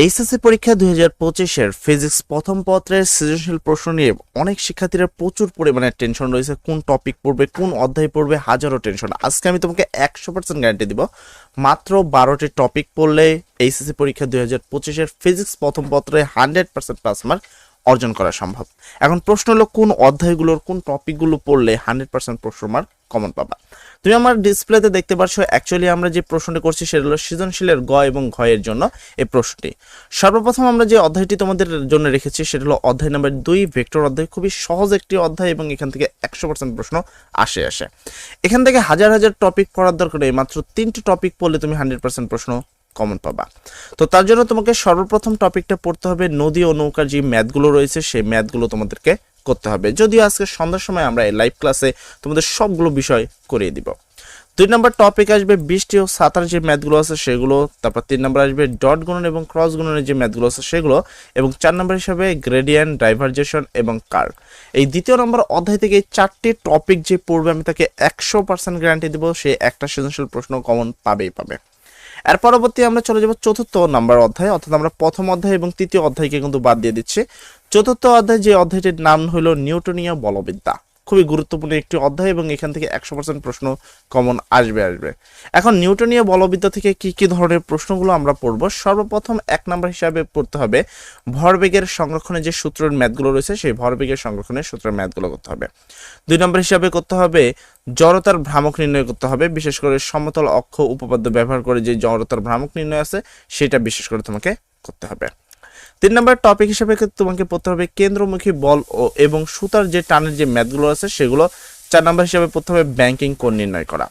HSC পরীক্ষা দুই হাজার পঁচিশের ফিজিক্স প্রথম পত্রের সৃজনশীল প্রশ্ন নিয়ে অনেক শিক্ষার্থীরা প্রচুর পরিমাণে টেনশন রয়েছে। কোন টপিক পড়বে, কোন অধ্যায় পড়বে, হাজারো টেনশন আজকে আমি তোমাকে একশো পার্সেন্ট গ্যারান্টি দিব, মাত্র বারোটি টপিক পড়লে এইচএসসি পরীক্ষা দুই হাজার পঁচিশের ফিজিক্স প্রথম পত্রে হান্ড্রেড পার্সেন্ট পাস মার্ক অর্জন করা সম্ভব। এখন প্রশ্ন হলো, কোন অধ্যায়গুলোর, কোন টপিকগুলো পড়লে হান্ড্রেড পার্সেন্ট প্রশ্ন মার্ক কমন পাবা? তুমি আমার ডিসপ্লেতে দেখতে পাচ্ছ অ্যাকচুয়ালি আমরা যে প্রশ্নটি করছি সেটা হলো সৃজনশীলের গ এবং ঘয়ের জন্য এই প্রশ্নটি। সর্বপ্রথম আমরা যে অধ্যায়টি তোমাদের জন্য রেখেছি সেটা হলো অধ্যায় নাম্বার দুই, ভেক্টর অধ্যায়। খুবই সহজ একটি অধ্যায় এবং এখান থেকে একশো পার্সেন্ট প্রশ্ন আসে আসে। এখান থেকে হাজার হাজার টপিক পড়ার দরকার নেই, মাত্র তিনটি টপিক পড়লে তুমি হান্ড্রেড পার্সেন্ট প্রশ্ন কমন পাবা। তো তার জন্য তোমাকে সর্বপ্রথম টপিকটা পড়তে হবে নদী ও নৌকার যে ম্যাথগুলো রয়েছে, সেই ম্যাথগুলো তোমাদেরকে করতে হবে। যদিও আজকে সন্ধ্যার সময় আমরা এই লাইভ ক্লাসে তোমাদের সবগুলো বিষয় করিয়ে দিব। দুই নম্বর টপিক আসবে বৃষ্টি ও সাঁতার যে ম্যাথগুলো আছে, সেগুলো, তারপর তিন নম্বর আসবে ডট গুণন এবং ক্রস গুণনের যে ম্যাথগুলো আছে, সেগুলো, এবং চার নম্বর হিসাবে গ্রেডিয়েন্ট ডাইভারজেশন এবং কার এই দ্বিতীয় নম্বর অধ্যায় থেকে চারটি টপিক যে পড়বে, আমি তাকে একশো পার্সেন্ট গ্যারান্টি দেবো, সে একটা সৃজনশীল প্রশ্ন কমন পাবেই পাবে। এর পরবর্তী আমরা চলে যাব চতুর্থ নাম্বার অধ্যায়, অর্থাৎ আমরা প্রথম অধ্যায় এবং তৃতীয় অধ্যায়কে কিন্তু বাদ দিয়ে দিচ্ছি। চতুর্থ অধ্যায় যে অধ্যায়টির নাম হলো নিউটনীয় বলবিদ্যা। খুবই গুরুত্বপূর্ণ একটি অধ্যায় এবং এখান থেকে একশো পার্সেন্ট প্রশ্ন কমন আসবে আসবে। এখন নিউটনীয় বলবিদ্যা থেকে কি কি ধরনের প্রশ্নগুলো আমরা পড়ব? সর্বপ্রথম এক নম্বর হিসাবে পড়তে হবে ভরবেগের সংরক্ষণের যে সূত্রের ম্যাথগুলো রয়েছে, সেই ভরবেগের সংরক্ষণের সূত্রের ম্যাথগুলো করতে হবে। দুই নম্বর হিসাবে করতে হবে জড়তার ভ্রামক নির্ণয় করতে হবে, বিশেষ করে সমতল অক্ষ উপপাদ্য ব্যবহার করে যে জড়তার ভ্রামক নির্ণয় আছে, সেটা বিশেষ করে তোমাকে করতে হবে। তিন নম্বর টপিক হিসেবে তোমাকে পড়তে হবে কেন্দ্রমুখী বল ও এবং সুতার যে টানের যে ম্যাথগুলো আছে সেগুলো চার নম্বর হিসেবে পড়তে হবে ব্যাংকিং কোণ নির্ণয় করা।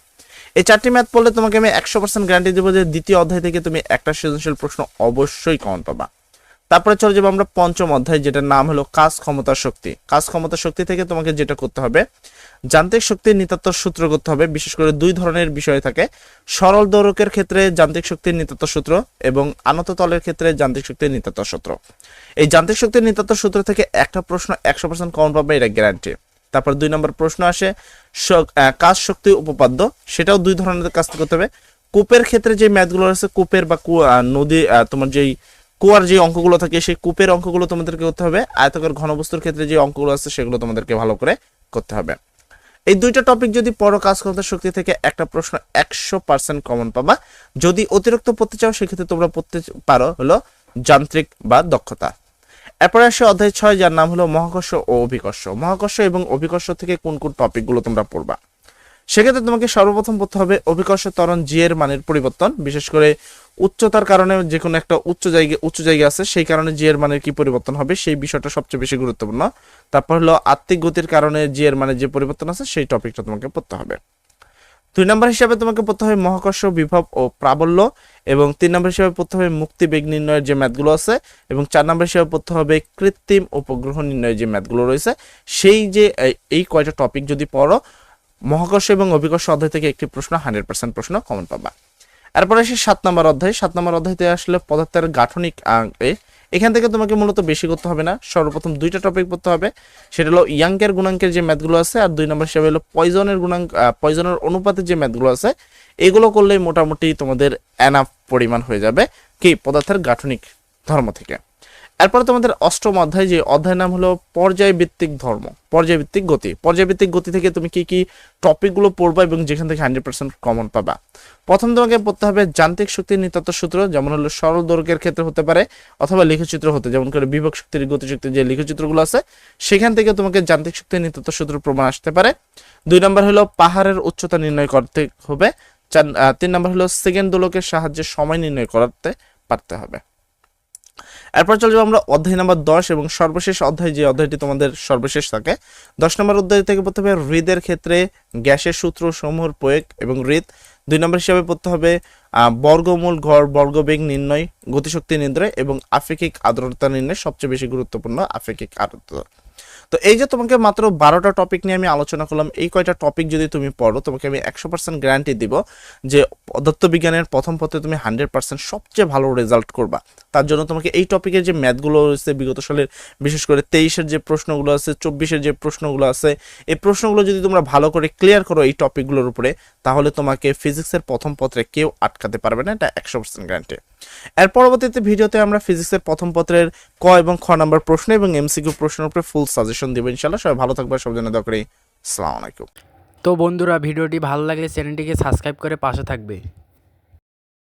এই চারটি ম্যাথ পড়লে তোমাকে আমি একশো পার্সেন্ট গ্যারান্টি দেবো যে দ্বিতীয় অধ্যায় থেকে তুমি একটা সৃজনশীল প্রশ্ন অবশ্যই কমন পাবা। তারপরে চলে যাব আমরা পঞ্চম অধ্যায়, যেটার নাম হলো কাজ ক্ষমতা শক্তি। কাজ ক্ষমতা শক্তি থেকে তোমাকে যেটা করতে হবে, যান্ত্রিক শক্তির নিতাত্ত সূত্র করতে হবে, বিশেষ করে দুই ধরনের বিষয় থাকে। সরল দৌড়কের ক্ষেত্রে যান্ত্রিক শক্তির নিতাত্ত সূত্র এবং আনত তলের ক্ষেত্রে যান্ত্রিক শক্তির নিতাত্ত সূত্র। এই যান্ত্রিক শক্তির নিতাত্ত সূত্র থেকে একটা প্রশ্ন একশো পার্সেন্ট কমন পাবে, এটা গ্যারান্টি তারপর দুই নম্বর প্রশ্ন আসে কাজ শক্তি উপপাদ্য, সেটাও দুই ধরনের কাজ করতে হবে। কূপের ক্ষেত্রে যে ম্যাথগুলো আছে, কূপের বা নদী তোমার যেই কুয়ার যে অঙ্কগুলো থাকে, সেই কূপের অঙ্কগুলো তোমাদেরকে করতে হবে। আয়তকার ঘনবস্তুর ক্ষেত্রে যে অঙ্কগুলো আছে, সেগুলো তোমাদেরকে ভালো করে করতে হবে। এই দুইটা টপিক যদি পড়ো, কাজ করতে শক্তি থেকে একটা প্রশ্ন একশো পার্সেন্ট কমন পাবা। যদি অতিরিক্ত পড়তে চাও, সেক্ষেত্রে তোমরা পড়তে পারো হলো যান্ত্রিক বা দক্ষতা। এরপরে আসে অধ্যায় ছয়, যার নাম হলো মহাকর্ষ ও অভিকর্ষ। মহাকর্ষ এবং অভিকর্ষ থেকে কোন কোন টপিকগুলো তোমরা পড়বা? সেক্ষেত্রে তোমাকে সর্বপ্রথম পড়তে হবে অভিকর্ষ ত্বরণ জি এর মানের পরিবর্তন। বিশেষ করে উচ্চতার কারণে যে কোনো একটা উচ্চ জায়গা উচ্চ জায়গা আছে, সেই কারণে জি এর মানের কি পরিবর্তন হবে, সেই বিষয়টা সবচেয়ে বেশি গুরুত্বপূর্ণ। তারপর হলো আত্মিক গতির কারণে জি এর মানের যে পরিবর্তন আছে, সেই টপিকটা তোমাকে পড়তে হবে। দুই নম্বর হিসাবে তোমাকে পড়তে হবে মহাকর্ষ বিভব ও প্রাবল্য এবং তিন নম্বর হিসাবে পড়তে হবে মুক্তি বেগ নির্ণয়ের যে ম্যাথগুলো আছে এবং চার নম্বর হিসাবে পড়তে হবে কৃত্রিম উপগ্রহ নির্ণয়ের যে ম্যাথগুলো রয়েছে। সেই যে, এই কয়টা টপিক যদি পড়ো মহাকর্ষ এবং অভিকর্ষ অধ্যায় থেকে একটি প্রশ্ন, হান্ড্রেড পার্সেন্ট প্রশ্ন কমন পাবা। এরপরে আসে সাত নম্বর অধ্যায়। সাত নম্বর অধ্যায়তে আসলে পদার্থের গাঠনিক এখান থেকে তোমাকে মূলত বেশি করতে হবে না। সর্বপ্রথম দুইটা টপিক পড়তে হবে। সেটা হলো ইয়াঙ্কের গুণাঙ্কের যে ম্যাথগুলো আছে, আর দুই নম্বর হিসাবে হলো পয়জনের গুণাঙ্ক পয়জনের অনুপাতের যে ম্যাথগুলো আছে, এগুলো করলেই মোটামুটি তোমাদের অ্যানাফ পরিমাণ হয়ে যাবে কি? পদার্থের গাঠনিক ধর্ম থেকে। এরপরে তোমাদের অষ্টম অধ্যায়, যে অধ্যায় নাম হলো পর্যায়ভিত্তিক ধর্ম, পর্যায়ভিত্তিক গতি। পর্যায়ভিত্তিক গতি থেকে তুমি কি কি টপিকগুলো পড়বা এবং যেখান থেকে হান্ড্রেড পার্সেন্ট কমন পাবা। প্রথম তোমাকে পড়তে হবে যান্ত্রিক শক্তির নিতাত্ত সূত্র, যেমন হলো সরল দৈর্ঘ্যের ক্ষেত্রে হতে পারে, অথবা লিখচিত্র হতে, যেমন করে বিভক শক্তির, গতিশক্তির যে লিখচিত্রগুলো আছে, সেখান থেকে তোমাকে যান্ত্রিক শক্তির নিতাত্ত সূত্র প্রমাণ আসতে পারে। দুই নম্বর হলো পাহাড়ের উচ্চতা নির্ণয় করতে হবে। চার তিন নম্বর হলো সেকেন্ড দোলকের সাহায্যে সময় নির্ণয় করতে পারতে হবে। এরপর চলে যাব আমরা অধ্যায় নাম্বার দশ এবং সর্বশেষ অধ্যায়, যে অধ্যায়টি তোমাদের সর্বশেষ থাকে। দশ নম্বর অধ্যায় থেকে পড়তে হবে হৃদের ক্ষেত্রে গ্যাসের সূত্র সমূহ প্রয়োগ এবং হৃদ। দুই নম্বর হিসাবে পড়তে হবে বর্গমূল ঘর, বর্গবেগ নির্ণয়, গতিশক্তি নির্ণয় এবং আপেক্ষিক আর্দ্রতা নির্ণয়, সবচেয়ে বেশি গুরুত্বপূর্ণ আপেক্ষিক আর্দ্রতা। তো এই যে তোমাকে মাত্র বারোটা টপিক নিয়ে আমি আলোচনা করলাম, এই কয়টা টপিক যদি তুমি পড়ো, তোমাকে আমি একশো পার্সেন্ট গ্যারান্টি দিব যে পদার্থবিজ্ঞানের প্রথম পথে তুমি হান্ড্রেড পার্সেন্ট সবচেয়ে ভালো রেজাল্ট করবা। তার জন্য তোমাকে এই টপিকের যে ম্যাথগুলো রয়েছে, বিগত সালের বিশেষ করে তেইশের যে প্রশ্নগুলো আছে, চব্বিশের যে প্রশ্নগুলো আছে, এই প্রশ্নগুলো যদি তোমরা ভালো করে ক্লিয়ার করো এই টপিকগুলোর উপরে, তাহলে তোমাকে ফিজিক্সের প্রথম পত্রে কেউ আটকাতে পারবে না, এটা একশো পার্সেন্ট গ্যারান্টি এর পরবর্তীতে ভিডিওতে আমরা ফিজিক্সের প্রথম পত্রের ক এবং খ নাম্বার প্রশ্ন এবং এমসিকিউ প্রশ্নের উপরে ফুল সাজেশন দেবো ইনশাল্লাহ সবাই ভালো থাকবে সব জন্য দরকারি করি। আসসালামু আলাইকুম তো বন্ধুরা, ভিডিওটি ভালো লাগলে চ্যানেলটিকে সাবস্ক্রাইব করে পাশে থাকবে।